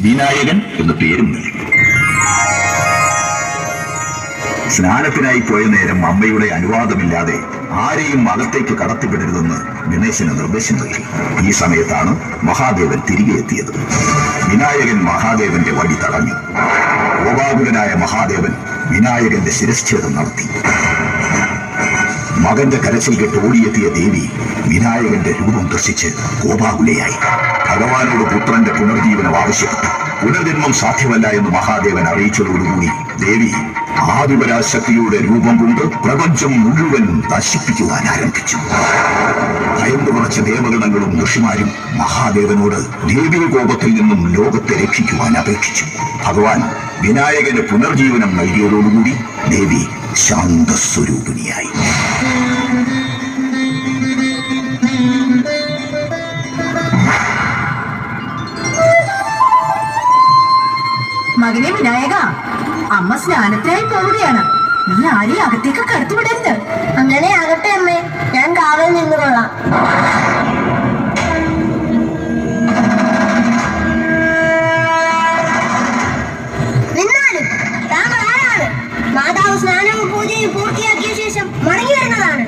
വിനായകൻ എന്ന പേരും നൽകി. സ്നാനത്തിനായി പോയ നേരം അമ്മയുടെ അനുവാദമില്ലാതെ ആരെയും അകത്തേക്ക് കടത്തിവിടരുതെന്ന് ഗണേശന് നിർദ്ദേശം നൽകി. ഈ സമയത്താണ് മഹാദേവൻ തിരികെ എത്തിയത്. വിനായകൻ മഹാദേവന്റെ വടി തടഞ്ഞു. കോപാകുലനായ മഹാദേവൻ വിനായകന്റെ ശിരച്ഛേദം നടത്തി. മകന്റെ കരച്ചിൽ കെട്ട് ഓടിയെത്തിയ ദേവി വിനായകന്റെ രൂപം ദർശിച്ച് കോപാകുലയായി ഭഗവാനോട് പുത്രന്റെ പുനർജീവനം ആവശ്യപ്പെട്ടു. പുനർജന്മം സാധ്യമല്ല എന്ന് മഹാദേവൻ അറിയിച്ചതോടുകൂടി ദേവി ആദിപരാശക്തിയുടെ രൂപം കൊണ്ട് പ്രപഞ്ചം മുഴുവൻ നശിപ്പിക്കുവാൻ ആരംഭിച്ചു. ഭയന്നു കുറച്ച ദേവഗണങ്ങളും ഋഷിമാരും മഹാദേവനോട് ദേവീ കോപത്തിൽ നിന്നും ലോകത്തെ രക്ഷിക്കുവാൻ അപേക്ഷിച്ചു. ഭഗവാൻ വിനായകന് പുനർജീവനം നൽകിയതോടുകൂടി ദേവി ശാന്തസ്വരൂപിണിയായി. മകനെ വിനായക. അമ്മ സ്നാനത്തിനായി പോവുകയാണ്. നീ ആരെയും അകത്തേക്ക് കടത്തിവിടരുത് അങ്ങനെ ആകട്ടെ അമ്മേ. ഞാൻ കാവൽ നിന്നുകൊള്ളാം. നിന്നാലും താങ്കൾ ആരാണ്? മാതാവ് സ്നാനവും പൂജയും പൂർത്തിയാക്കിയ ശേഷം മടങ്ങി വരുന്നതാണ്.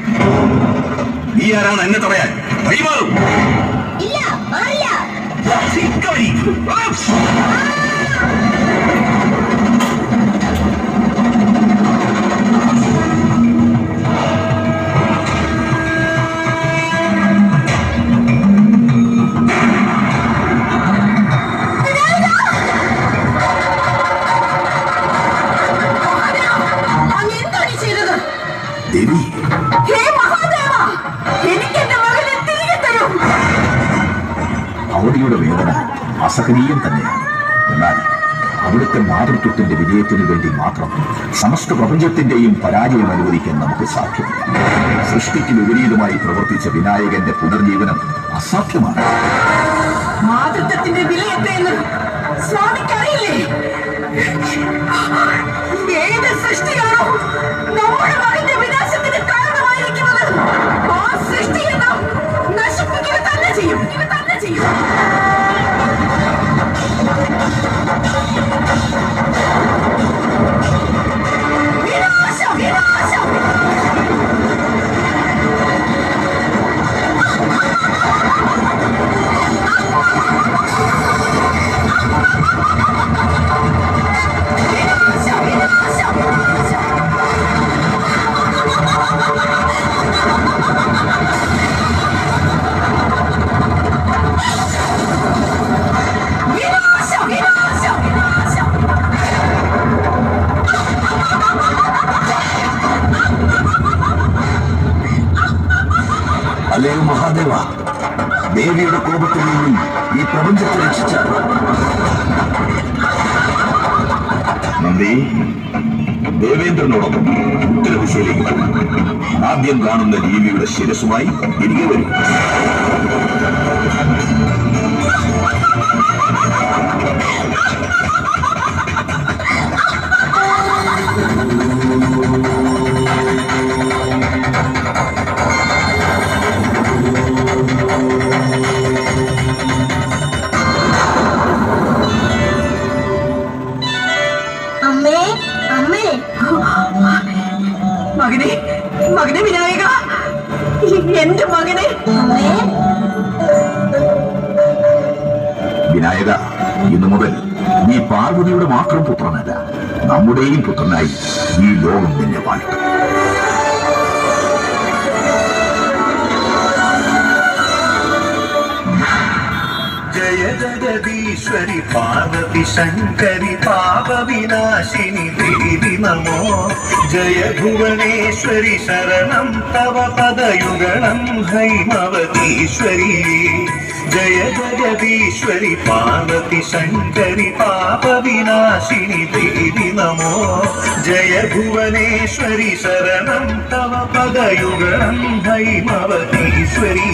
നീ ആരാണ് എന്നെ തടയാൻ വഴിമാറും ഇല്ല മാറില്ല. ദേവി. അവധിയുടെ വേദന അസഹനീയം തന്നെയാണ്. അവിടുത്തെ മാതൃത്വത്തിന്റെ വിജയത്തിന് വേണ്ടി മാത്രം സമസ്ത പ്രപഞ്ചത്തിന്റെയും പരാജയം അനുവദിക്കാൻ നമുക്ക് സാധ്യമല്ല. സൃഷ്ടിക്ക് വിപരീതമായി പ്രവർത്തിച്ച വിനായകന്റെ പുനർജീവനം അസാധ്യമാണ്. മാതൃത്വത്തിന്റെ സ്വാമിക്കറിയില്ലേ ഏത് സൃഷ്ടിയാണോ നമ്മുടെ അല്ലയോ മഹാദേവ ദേവിയുടെ കോപത്തിൽ നിന്നും ഈ പ്രപഞ്ചത്തെ രക്ഷിച്ച ദേവേന്ദ്രനോടൊപ്പം ഉത്തരദിശയിലേക്ക് വരണം ആദ്യം കാണുന്ന ജീവിയുടെ ശിരസുമായി തിരികെ വരും. മകനെ മകനെ വിനായക. എന്റെ മകനെ. വിനായക ഇന്നു മുതൽ നീ പാർവതിയുടെ മാത്രം പുത്രനല്ല നമ്മുടെയും പുത്രനായി ഈ ലോകം നിന്നെ വാഴ്ത്തും. സർവേശ്വരി പാർവതി ശങ്കരി പാപവിനാശിനി ദേവി നമോ. ജയ ഭുവനേശ്വരി ശരണം തവ പദയുഗണം ഹൈമവതീശ്വരി. ജയ ജഗദീശ്വരി പാർവതി ശങ്കരി പാപവിനാശിനി ദേവി നമോ. ജയ ഭുവനേശ്വരി ശരണം തവ പദയുഗണം ഹൈമവതീശ്വരി.